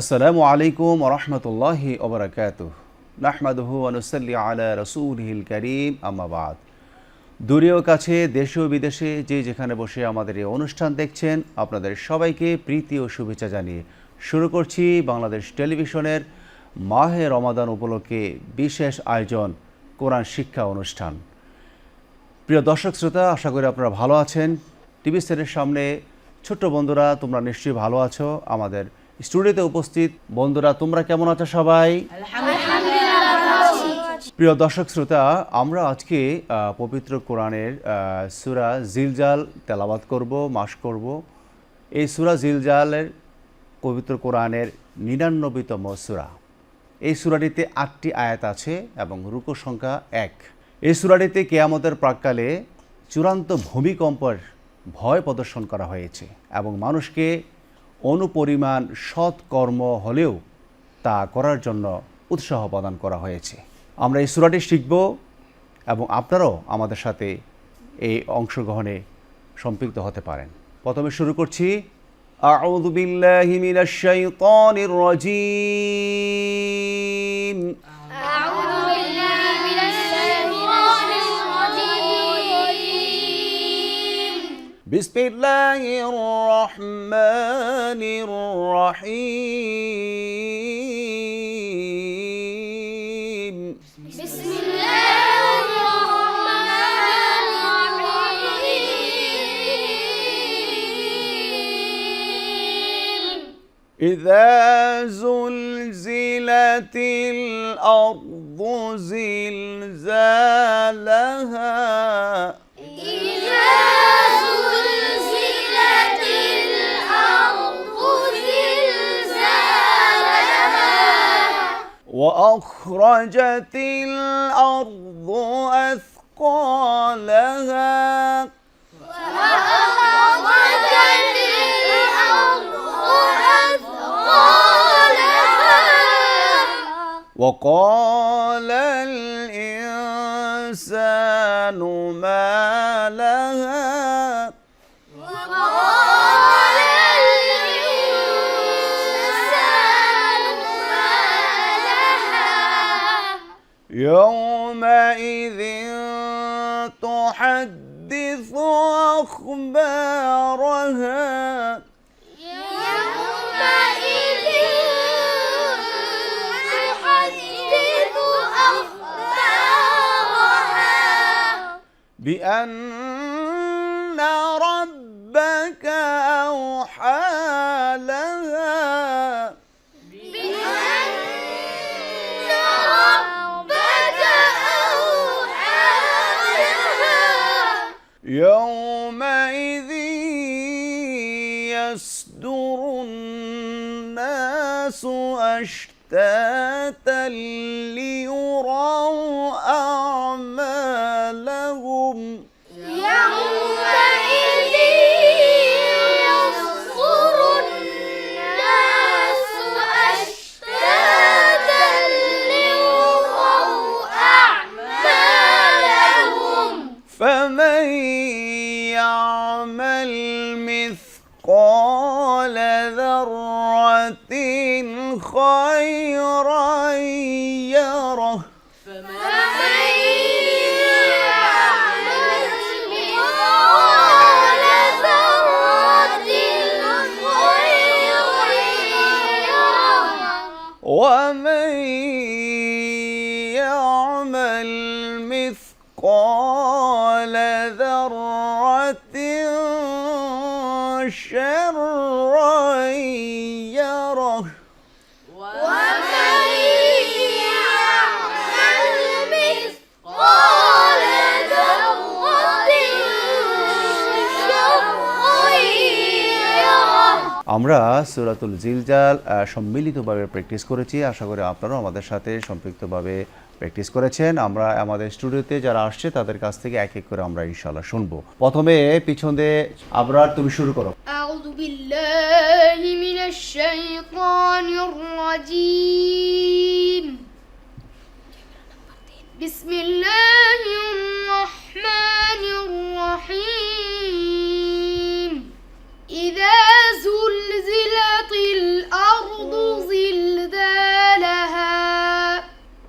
আসসালামু আলাইকুম রহমতুল্লাহি ওবরাকাত নাহমাদহু আনুসাল্লি আলা রসুলহিল করিম। আমাবাদ দূরেও কাছে দেশে ও বিদেশে যে যেখানে বসে আমাদের এই অনুষ্ঠান দেখছেন, আপনাদের সবাইকে প্রীতি ও শুভেচ্ছা জানিয়ে শুরু করছি বাংলাদেশ টেলিভিশনের মাহে রমাদান উপলক্ষে বিশেষ আয়োজন, কোরআন শিক্ষা অনুষ্ঠান। প্রিয় দর্শক শ্রোতা, আশা করি আপনারা ভালো আছেন। টিভি সেটের সামনে ছোট্ট বন্ধুরা, তোমরা নিশ্চয়ই ভালো আছো। আমাদের স্টুডিওতে উপস্থিত বন্ধুরা, তোমরা কেমন আছো সবাই? প্রিয় দর্শক শ্রোতা, আমরা আজকে পবিত্র কোরআনের সুরা জিলজাল তেলাবাত করব, মাস করব। এই সুরা জিলজালের পবিত্র কোরআনের নিরানব্বইতম সুরা। এই সূরাটিতে আটটি আয়াত আছে এবং রুকু সংখ্যা এক। এই সূরাটিতে কেয়ামতের প্রাককালে চূড়ান্ত ভূমিকম্পের ভয় প্রদর্শন করা হয়েছে এবং মানুষকে অনুপরিমাণ সৎ কর্ম হলেও তা করার জন্য উৎসাহ প্রদান করা হয়েছে আমরা এই সূরাটি শিখব এবং আপনারাও আমাদের সাথে এই অংশগ্রহণে সম্পৃক্ত হতে পারেন প্রথমে শুরু করছি أعوذ بالله من الشيطان الرجيم بسم الله الرحمن الرحيم. بسم الله الرحمن الرحيم. إذا زلزلت الأرض زلزالها وأخرجت الأرض أثقالها. وأخرجت الأرض أثقالها. وقال الإنسان ما لها يومئذ تحدث أخبارها. يومئذ تحدث أخبارها. بأن بَغْتَةً لِيُرَوْا আমরা সুরাতুল জিলজাল সম্মিলিতভাবে প্র্যাকটিস করেছি। আশা করি আপনারাও আমাদের সাথে সম্পৃক্তভাবে প্র্যাকটিস করেছেন। আমরা আমাদের স্টুডিওতে যারা আসছে, তাদের কাছ থেকে এক এক করে আমরা ইনশাল্লাহ শুনব। প্রথমে পিছনে আবরার, তুমি শুরু করো। আউযু বিল্লাহি মিনাশ বিসমিল্লাহির রহমানির রহিম। إذا زلزلت الأرض زلزالها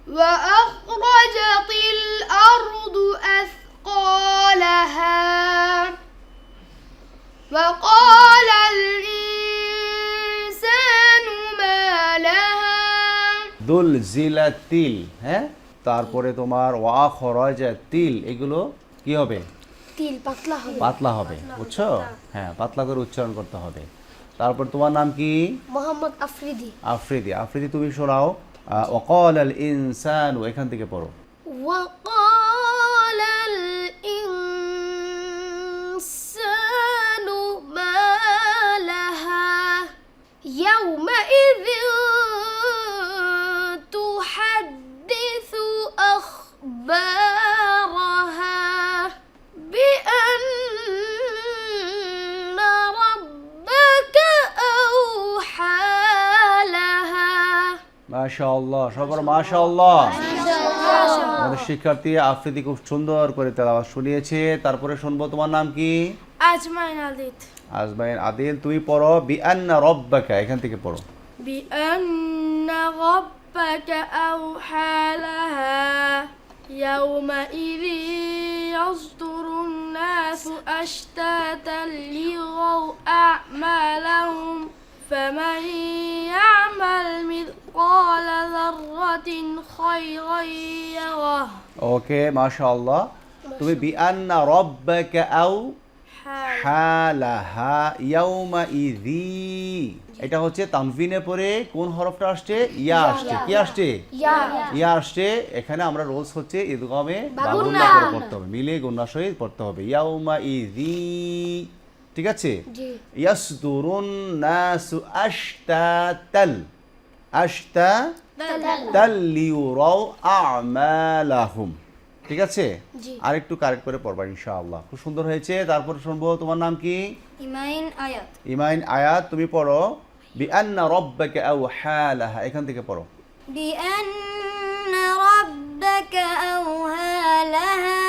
وأخرجت الأرض أثقالها وقال الإنسان ما لها زلزلت تيل হ্যাঁ তারপরে তোমার ওয়া খরজ তিল এগুলো কি হবে তিল পাতলা হবে। পাতলা হবে বুঝছ? হ্যাঁ পাতলা করে উচ্চারণ করতে হবে। তারপর তোমার নাম কি? মোহাম্মদ আফ্রিদি। আফ্রিদি। আফ্রিদি তুমি শোনাও ওয়াকাল আল ইনসান এখান থেকে পড়ো। ওয়াকাল আল ইনসানু মা লাহা ইয়াউমা ইযিন তুহাদ্দিসু আখবার মাশাআল্লাহ সবার মাশাআল্লাহ আমাদের শিক্ষার্থী আফ্রিদি খুব সুন্দর করে তেলাওয়াত শুনিয়েছে তারপরে শুনবো তোমার নাম কি أجمعين عليك আজমাইন আদিল তুমি পড়ো বিআন্না রব্বাকা এখান থেকে পড়ো بأن ربك أوحى لها يومئذ يصدر الناس أشتاتا ليروا أعمالهم فمن يعمل مثقال ذرة خيرا يره ওকে মাশাআল্লাহ তুমি বিআন্না রব্বাকা আও হালাহা ইয়াউমা ইযি এটা হচ্ছে তানভিনের পরে কোন হরফটা আসছে ইয়া আসছে কি আসছে ইয়া আসছে এখানে আমরা রোজ হচ্ছে ঈদগামে বাগুন্না করে পড়তে হবে মিলে গুন্না সহিত পড়তে হবে ইয়াউমা ইযি ঠিক আছে? ঠিক আছে? আর একটু কারেক্ট করে পড়বা ইনশাআল্লাহ। খুব সুন্দর হয়েছে। তারপর শুনব তোমার নাম কি? ইমাইন আয়াত। ইমাইন আয়াত তুমি পড়ো। বিআন্না রাব্বাকা আওহা লাহা। এখান থেকে পড়ো। বিআন্না রাব্বাকা আওহা লাহা।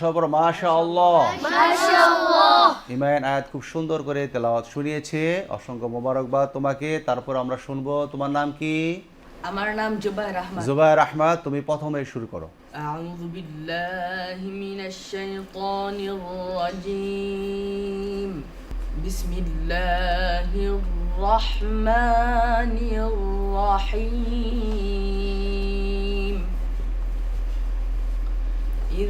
সবাই বড় মাশা আল্লাহ হিমায়ন আয়াত খুব সুন্দর করে তেলাওয়াত শুনিয়েছে। অসংখ্য মোবারকবাদ তোমাকে। তারপর আমরা শুনব তোমার নাম কি? আমার নাম জুবায়ের আহমদ। জুবায়ের আহমদ তুমি প্রথমে শুরু করো। আউযু বিল্লাহি মিনাশ শাইতানির রাজিম। বিসমিল্লাহির রাহমানির রাহিম।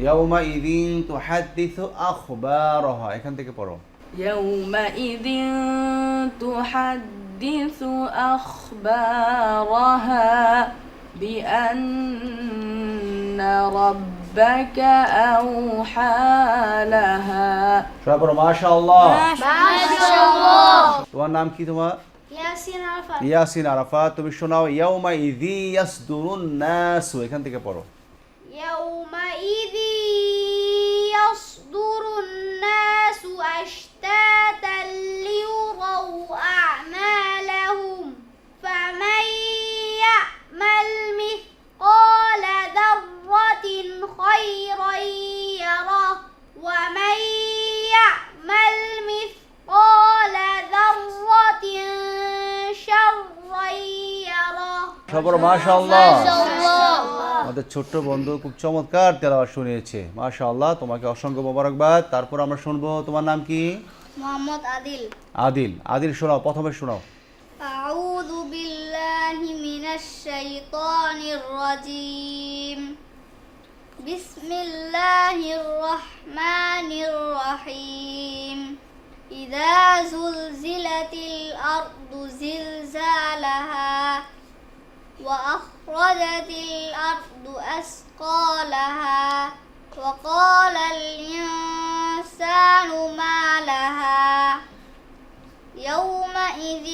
يومئذ تحدث أخبارها এখান থেকে পড়ো يومئذ تحدث أخبارها بأن ربك أوحى لها সবাই পড়ো মাশাআল্লাহ মাশাআল্লাহ তোমার নাম কি তোমার ইয়াসিন আরাফাত ইয়াসিন আরাফাত তুমি শোনাও ইয়াউমা ইযি ইয়াসদুরুন নাসু এখান থেকে পড়ো يومئذ يصدر الناس أشتاتا ليروا أعمالهم فمن يعمل مثقال ذرة خيرا يره ومن يعمل مثقال ذرة شرا يره সবর মাশাআল্লাহ। আমাদের ছোট্ট বন্ধু খুব চমৎকার তেলাওয়াত শুনিয়েছে। মাশাআল্লাহ তোমাকে অসংখ্য মোবারকবাদ। তারপর আমরা শুনব তোমার নাম কি? মোহাম্মদ আদিল। আদিল। আদিল শোনাও প্রথমে শোনাও। আউযু বিল্লাহি মিনাশ শাইতানির রাজিম। বিসমিল্লাহির রহমানির রহিম। إذا زلزلت الأرض زلزالها وأخرجت الأرض أثقالها وقال الإنسان ما لها يومئذ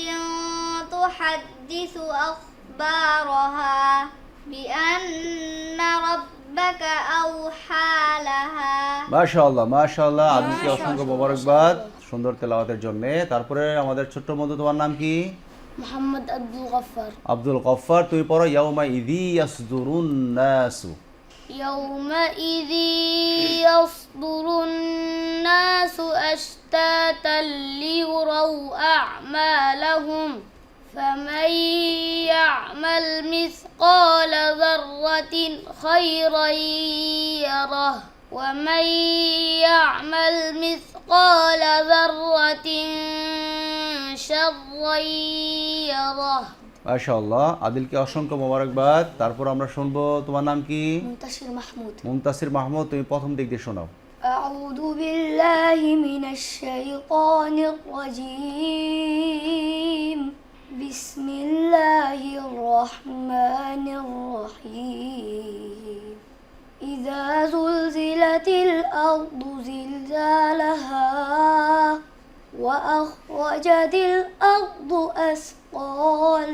تحدث أخبارها بأن ربك أوحى لها. ما شاء الله ما شاء الله. عبدك يا مبارك باد. সুন্দর তেলাওয়াতের জন্য তারপরে আমাদের ছোট্ট বন্ধু তোমার নাম কি محمد عبد الغفار আব্দুল গফফার তুমি পড়ো ইয়াউমা ইদি ইয়াসদুরুন নাসু يومئذ يصدر الناس أشتاتا ليروا أعمالهم فمن يعمل مثقال ذرة خيرا يره ومن يعمل مثقال ذرة شرا يره মাশাআল্লাহ আদিলকে অসংখ্য মোবারকবাদ তারপর আমরা শুনবো তোমার নাম কি منتشر محمود মুমতাসির মাহমুদ তুমি প্রথম দিক দিয়ে শোনাও أعوذ بالله من الشيطان الرجيم بسم الله الرحمن الرحيم إذا زلزلت الأرض زلزالها وأخرجت الأرض أثقالها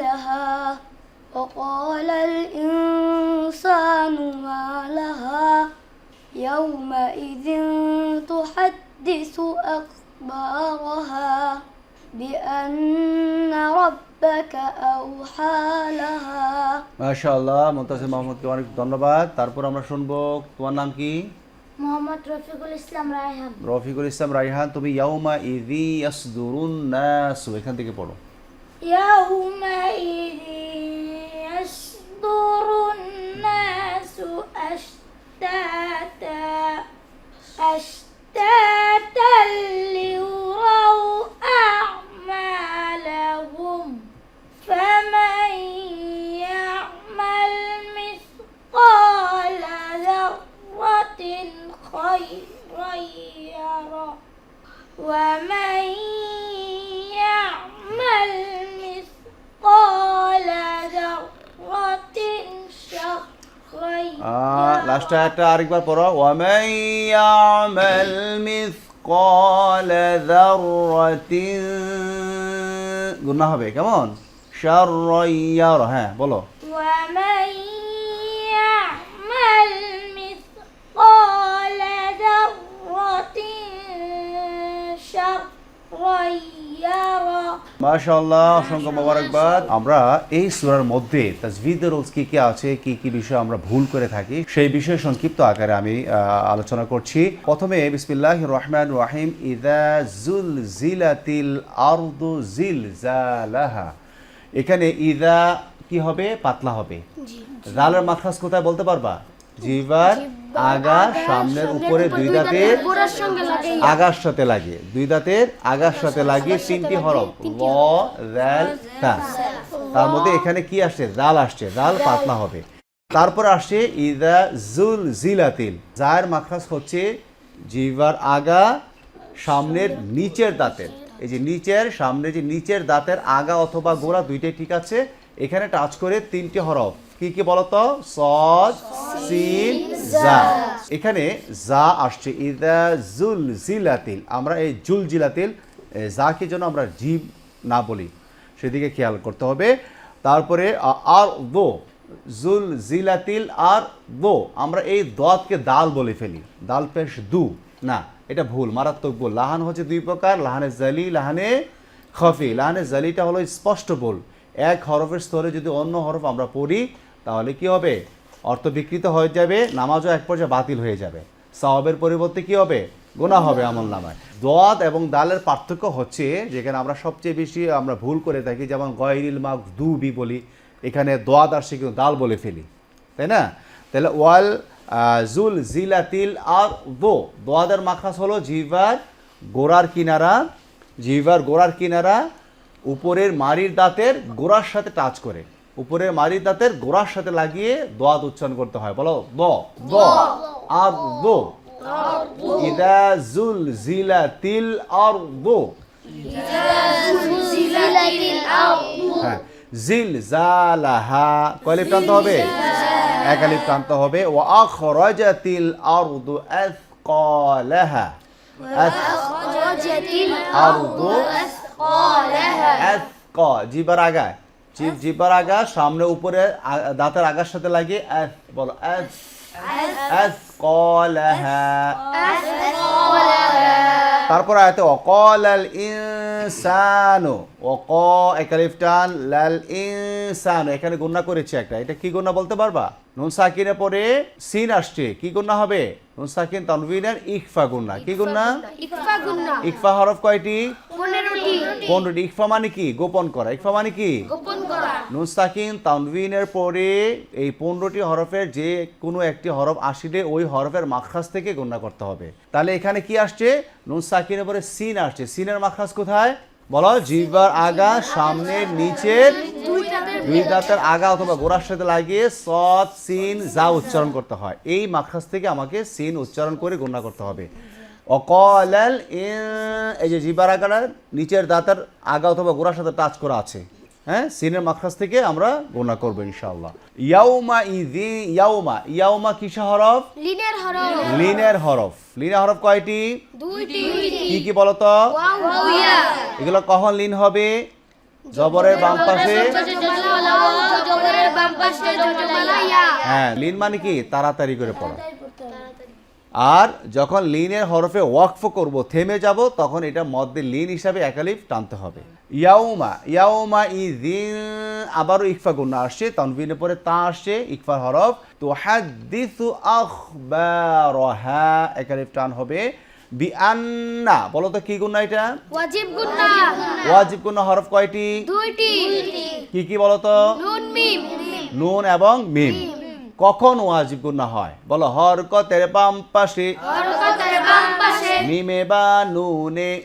وقال الإنسان ما لها يومئذ تحدث أخبارها মাশাআল্লাহ মুমতাজ অনেক ধন্যবাদ। তারপর আমরা শুনব তোমার নাম কি? মোহাম্মদ রফিকুল ইসলাম রায়হান। রফিকুল ইসলাম রায়হান তুমি ইয়াউমা ইদি ইয়াসদুরুন নাস এখান থেকে পড়ো। ইয়াউমা ইদি ইয়াসদুরুন নাস আশতাতা আশতাতা فمن يعمل مثقال ذرة خيرا يره ومن يعمل مثقال ذرة شرا লাস্টে একটা আরেকবার পড়ো ওয়ামাই ইয়ামাল মিসকাল যাররাতিন গুনাহ হবে কেমন শাররাইয়ার হ্যাঁ বলো ومن يعمل مثقال ذرة شرا يره মাশাআল্লাহ অসংখ্য মোবারকবাদ আমরা এই সূরার মধ্যে তাজভিদের রুলস কি কি আছে কি কি বিষয় আমরা ভুল করে থাকি সেই বিষয়ে সংক্ষিপ্ত আকারে আমি আহ, আলোচনা করছি প্রথমে বিসমিল্লাহ রহমান রাহিম ইদা জুল জিলাতিল আরদু জিল জালাহা এখানে ইদা কি হবে? পাতলা হবে। জালের মাখরাজ কোথায় বলতে পারবা? জিবার আগা সামনের উপরে দুই দাঁতের আগার সাথে লাগে দুই দাঁতের আগার সাথে লাগিয়ে তিনটি হরফ। ল রাল তা। তার মধ্যে এখানে কি আসছে? জাল আসছে। জাল পাতলা হবে। তারপর আসছে ইদা জুল জিলাতিল। জায়ের মাখরাজ হচ্ছে জিভার আগা সামনের নিচের দাঁতের। এই যে নিচের, সামনে যে নিচের দাঁতের আগা অথবা গোড়া দুইটাই ঠিক আছে। এখানে টাচ করে তিনটি হরফ। কি কি বলতো সদ সিন জা এখানে যা আসছে। ইদা জুল জিলাতিল আমরা এই জুল জিলাতিল যাকে যেন আমরা জীব না বলি। সেদিকে খেয়াল করতে হবে। তারপরে আর, দো। জুল জিলাতিল আর দো। আমরা এই দতকে দাল বলে ফেলি। দাল পেশ দু। না এটা ভুল, মারাত্মক ভুল। লাহান হচ্ছে দুই প্রকার, লাহানে জালি, লাহানে খফি। লাহানে জালিটা হলো স্পষ্ট ভুল। এক হরফের স্তরে যদি অন্য হরফ আমরা পড়ি, তাহলে কি হবে? অর্থ বিকৃত হয়ে যাবে, নামাজও এক পর্যায়ে বাতিল হয়ে যাবে। সওয়াবের পরিবর্তে কি হবে? গোনা হবে আমল নামায়। দোয়াত এবং দালের পার্থক্য হচ্ছে, যেখানে আমরা সবচেয়ে বেশি আমরা ভুল করে থাকি, যেমন গয়রিল মাক দু বি বলি। এখানে দোয়াত আসছে কিন্তু দাল বলে ফেলি। তাই না? তাহলে ওয়াল জুল জিলাতিল আর দো দোয়াদের মাখাস হলো জিভার গোড়ার কিনারা জিভার গোড়ার কিনারা উপরের মারির দাঁতের গোড়ার সাথে টাচ করে। উপরের মারির দাঁতের গোড়ার সাথে লাগিয়ে দোয়াত উচ্চারণ করতে হয়। বলো দ দ। আর দো। ইদা জুল জিলাতিল আর দো হ্যাঁ। জিল জালাহা কয়লিপ টানতে হবে একালিপ টানতে হবে। ও আখরাজাতিল আরদু আথকালাহা আরদু আথক জিবার আগা। জিব জিবার আগা সামনে উপরে দাঁতের আগার সাথে লাগিয়ে আথ বলো আথ আথকালাহা তারপর আয়তে অকল আল ইনসানু অক একালিফটান লাল ইনসানু। এখানে গুণনা করেছে একটা। এটা কি গুণনা বলতে পারবা? নুন সাকিনের পরে সিন আসছে। কি গুণনা হবে? নুন সাকিন তানবিনের ইকফা গুণনা কি গুণনা ইকফা হরফ কয়টি? পনেরোটি। ইকফা মানে কি? গোপন করা। ইকফা মানে কি? নুন সাকিন তানবিনের পরে এই পনেরোটি হরফের যে কোনো একটি হরফ আসিলে ওই হরফের মাখরাজ থেকে গণনা করতে হবে। তাহলে এখানে কি আসছে? নুন সাকিনের পরে সিন আসছে। সিনের মাখাস কোথায়? বলো, জিহ্বার আগা সামনের নিচের দুই দাঁতের আগা অথবা গোড়ার সাথে লাগিয়ে সৎ, সিন, যা উচ্চারণ করতে হয়। এই মাখাস থেকে আমাকে সিন উচ্চারণ করে গণনা করতে হবে। অকল এই যে জিহ্বার আগাটা নিচের দাঁতের আগা অথবা গোড়ার সাথে টাচ করা আছে। হ্যাঁ সিনের মাখরাজ থেকে আমরা গণনা করব ইনশাআল্লাহ। ইয়াউমা ইদি ইয়াউমা ইয়াউমা কিসা হরফ? লিনের হরফ। লিনের হরফ। লিনের হরফ কয়টি? দুইটি। কি কি বলতো? ওয়া এগুলো কখন লিন হবে? জবরের বাম পাশে। হ্যাঁ লিন মানে কি? তাড়াতাড়ি করে পড়া। আর যখন লিনের হরফে ওয়াকফ করব থেমে যাব তখন এটা মধ্যে লিন হিসাবে একালিফ টানতে হবে। ইয়াউমা ইয়াউমা ইদিন আবারও ইকফা গুণা আসছে তনবিনের পরে তা আসছে ইকফার হরফ। তো হাদিসু আখবারহা একালিফ টান হবে। বিআন্না বলো তো কি গুণা এটা? ওয়াজিব গুন্না ওয়াজিব গুণা হরফ কয়টি? দুইটি। কি কি বলো তো নুন মিম। নুন এবং মিম। কখন ওয়াজিব গুণা হয়? বলো হরকতের বাম পাশে। হরকতের বাম পাশে। মিমে বা নুনে।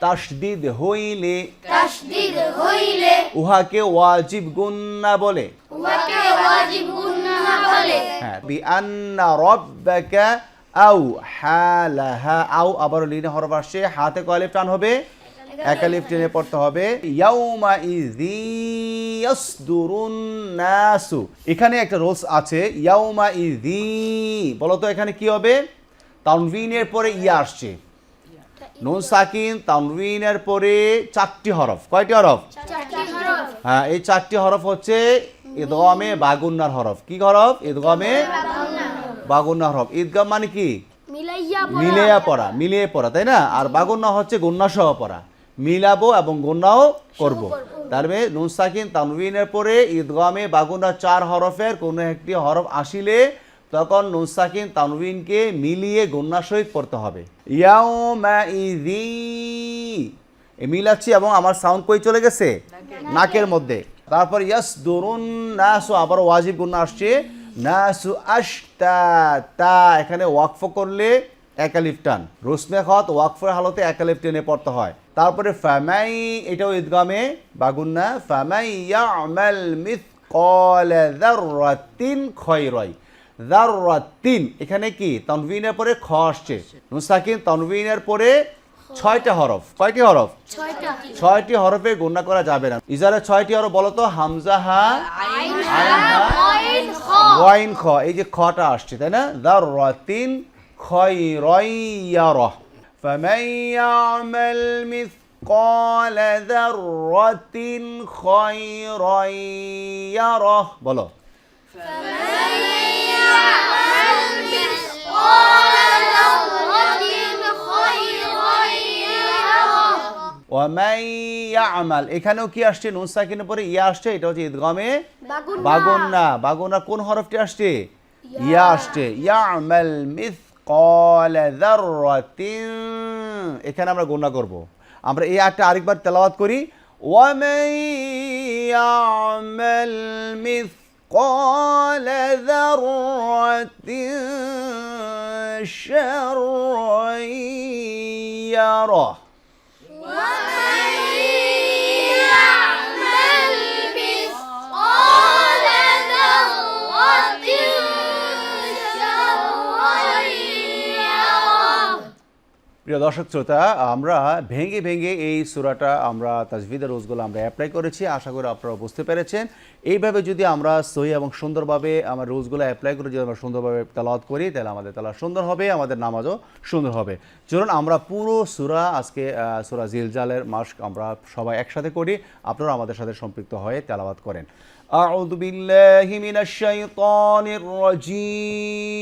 তাসদিদ হইলে। তাসদীদ হইলে। উহাকে ওয়াজিব গুন্না বলে। উহাকে ওয়াজিব গুন্না বলে। হ্যাঁ বিআন্না রাব্বাকা আও হালাহা আও আবার লিনে হরফ হাতে কয় টান হবে? একালিফ টেনে পড়তে হবে। ইয়াউমা ইজি নাসু। এখানে একটা রোলস আছে ইয়াউমা ইজি বলো তো এখানে কি হবে? তানভিনের পরে ইয়া আসছে। নুন সাকিন তানভিনের পরে চারটি হরফ। কয়টি হরফ? হ্যাঁ এই চারটি হরফ হচ্ছে ঈদগামে বাগুন্নার হরফ। কি হরফ? ঈদগামে বাগুন্না হরফ। ঈদগাম মানে কি? মিলাইয়া মিলিয়ে পড়া মিলিয়ে পড়া তাই না? আর বাগুন্না হচ্ছে গুন্না সহ পড়া। মিলাবো এবং গুন্নাও করব। মানে নুন সাকিন তানবিনের পরে ঈদগামে বাগুন্না চার হরফের কোনো একটি হরফ আসিলে তখন নুন সাকিন তানবিনকে মিলিয়ে গুন্না সহিত পড়তে হবে। মিলাচ্ছি এবং আমার সাউন্ড কই চলে গেছে? নাকের মধ্যে। তারপর ইয়াস দরুন নাসু আবার ওয়াজিব গুন্না আসছে। নাসু আশতা তা এখানে ওয়াকফ করলে একালিফ টান। রুসমে খত ওয়াকফের হালতে একালিফ টেনে পড়তে হয়। তারপরে ফামাই এটাও ঈদগামে বাগুন্না ফামাই ইয়ামাল মিথকাল যাররাতিন খয়রাই। যাররাতিন এখানে কি? তানভিনের পরে খ আসছে। নুসাকিন তানভিনের পরে ছয়টা হরফ। কয়টি হরফ? ছয়টি। হরফে গণনা করা যাবে না। ইজারে ছয়টি হরফ বলো তো? হামজা হা আইন হা ওয়াইন খ। এই যে খটা আসছে তাই না? দাররাতিন খয়রাইয়ারা ফামান ইয়ামাল মিসকাল যাররাতিন খয়রাইয়ারা বলো ওয়ামাই ইয়ামাল এখানেও কি আসছে? নুন সাকিনের পরে ইয়া আসছে এটা হচ্ছে ঈদগামে বাগুন্না। বাগুন্না। কোন হরফটি আসছে? ইয়া আসছে। ইয়ামাল মিসকাল যাররাতিন এখানে আমরা গুণা করব। আমরা এই একটা আরেকবার তেলাওয়াত করি। ওয়ামাই ইয়ামাল মিসকাল যাররাতিন শাররান ইয়ারা প্রিয় দর্শক শ্রোতা আমরা ভেঙে ভেঙে এই সুরাটা আমরা তাজভিদের রোজগুলো আমরা অ্যাপ্লাই করেছি আশা করি আপনারা বুঝতে পেরেছেন এইভাবে যদি আমরা সহি এবং সুন্দরভাবে আমার রোজগুলো অ্যাপ্লাই করে যদি আমরা সুন্দরভাবে তালাওয়াত করি তাহলে আমাদের তালা সুন্দর হবে আমাদের নামাজও সুন্দর হবে চলুন আমরা পুরো সুরা আজকে আহ, সুরা জিলজালের মাস আমরা সবাই একসাথে করি আপনারা আমাদের সাথে সম্পৃক্ত হয়ে তেলাওয়াত করেন أعوذ بالله من الشيطان الرجيم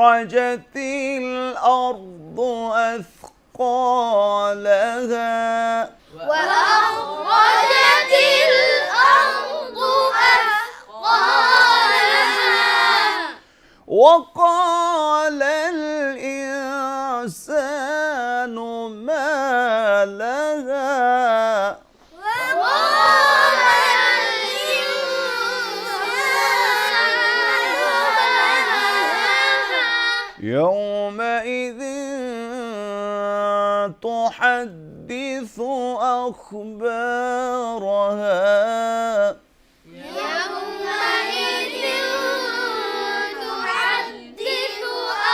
وأخرجت الأرض أثقالها. أخبارها. يومئذ تحدث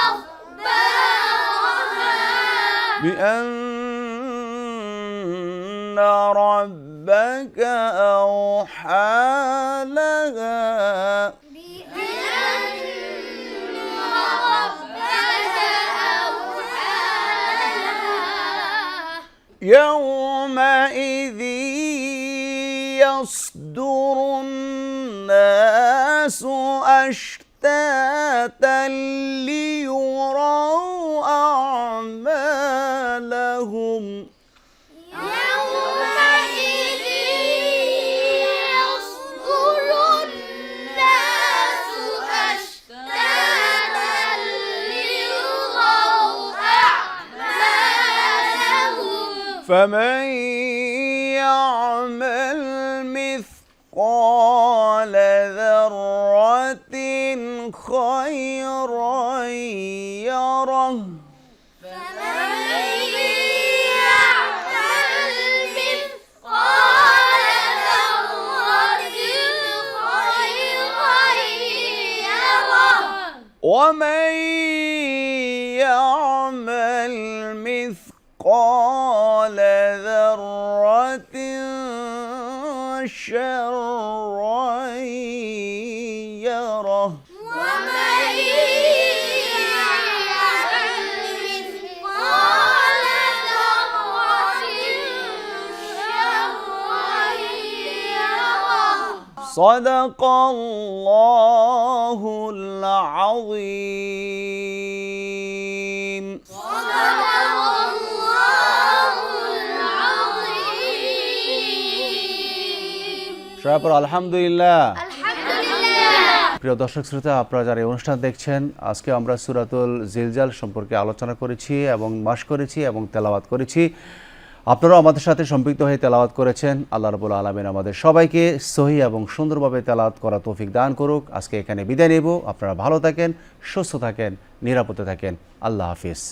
أخبارها بأن ربك أوحى لها. بأن الناس أشتاتا ليروا أعمالهم. يومئذ يصدر الناس أشتاتا ليروا أعمالهم. فمن يعمل مثقال خيرا يره فمن يعمل مثقال ذرة ومن يعمل مثقال ذرة شرا صدق الله العظيم صدق الله العظيم সবাই পড়ো আলহামদুলিল্লাহ الحمد لله প্রিয় দর্শক শ্রোতা আপনারা যারা এই অনুষ্ঠান দেখছেন আজকে আমরা সুরাতুল জিলজাল সম্পর্কে আলোচনা করেছি এবং মাস করেছি এবং তেলাওয়াত করেছি আপনারাও আমাদের সাথে সম্পৃক্ত হয়ে তেলাওয়াত করেছেন। আল্লাহ রবুল আলমিন আমাদের সবাইকে সহি এবং সুন্দরভাবে তেলাওয়াত করা তৌফিক দান করুক। আজকে এখানে বিদায় নেব। আপনারা ভালো থাকেন, সুস্থ থাকেন, নিরাপদে থাকেন। আল্লাহ হাফিজ।